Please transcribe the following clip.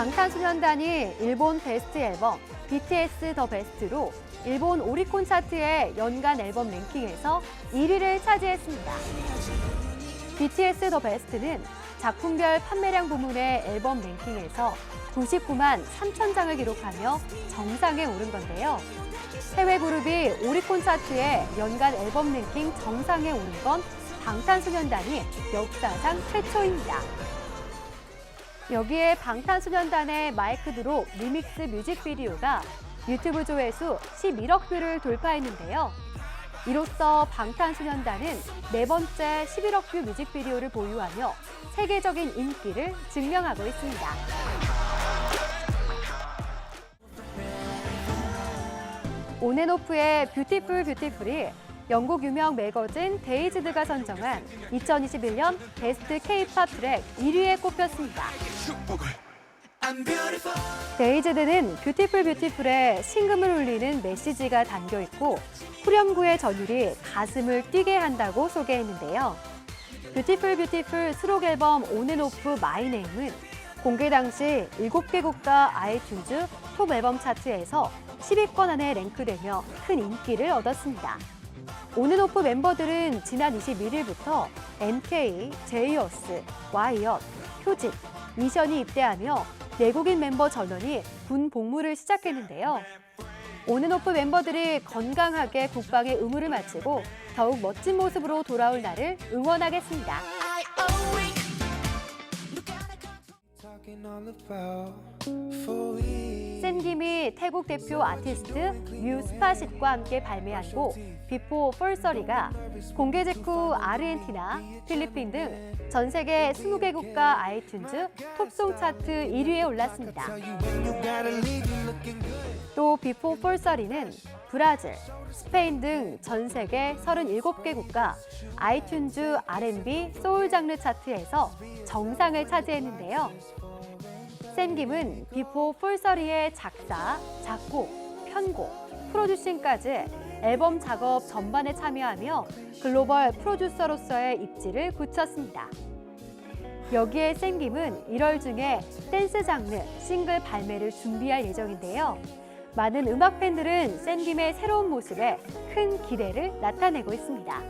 방탄소년단이 일본 베스트 앨범 BTS 더 베스트로 일본 오리콘 차트의 연간 앨범 랭킹에서 1위를 차지했습니다. BTS 더 베스트는 작품별 판매량 부문의 앨범 랭킹에서 99만 3천 장을 기록하며 정상에 오른 건데요. 해외 그룹이 오리콘 차트의 연간 앨범 랭킹 정상에 오른 건 방탄소년단이 역사상 최초입니다. 여기에 방탄소년단의 마이크 드롭 리믹스 뮤직비디오가 유튜브 조회수 11억 뷰를 돌파했는데요. 이로써 방탄소년단은 네 번째 11억 뷰 뮤직비디오를 보유하며 세계적인 인기를 증명하고 있습니다. 온앤오프의 뷰티풀 뷰티풀이 영국 유명 매거진 데이즈드가 선정한 2021년 베스트 K-팝 트랙 1위에 꼽혔습니다. 데이즈드는 뷰티풀 뷰티풀에 신금을 울리는 메시지가 담겨 있고 후렴구의 전율이 가슴을 뛰게 한다고 소개했는데요. 뷰티풀 뷰티풀 수록 앨범 온앤오프 마이네임은 공개 당시 7개 국가 아이튠즈 톱 앨범 차트에서 10위권 안에 랭크되며 큰 인기를 얻었습니다. 온앤오프 멤버들은 지난 21일부터 NK, 제이어스, 와이엇, 표직, 미션이 입대하며 내국인 멤버 전원이 군 복무를 시작했는데요. 온앤오프 멤버들이 건강하게 국방의 의무를 마치고 더욱 멋진 모습으로 돌아올 날을 응원하겠습니다. 샌김이 태국 대표 아티스트 뮤 스파싯과 함께 발매한 곡 비포 펄서리가 공개 직후 아르헨티나, 필리핀 등 전 세계 20개 국가 아이튠즈 톱송 차트 1위에 올랐습니다. 또 비포 폴서리는 브라질, 스페인 등 전 세계 37개 국가 아이튠즈 R&B 소울 장르 차트에서 정상을 차지했는데요. 샘김은 비포 폴서리의 작사, 작곡, 편곡, 프로듀싱까지 앨범 작업 전반에 참여하며 글로벌 프로듀서로서의 입지를 굳혔습니다. 여기에 샘김은 1월 중에 댄스 장르 싱글 발매를 준비할 예정인데요. 많은 음악 팬들은 샘김의 새로운 모습에 큰 기대를 나타내고 있습니다.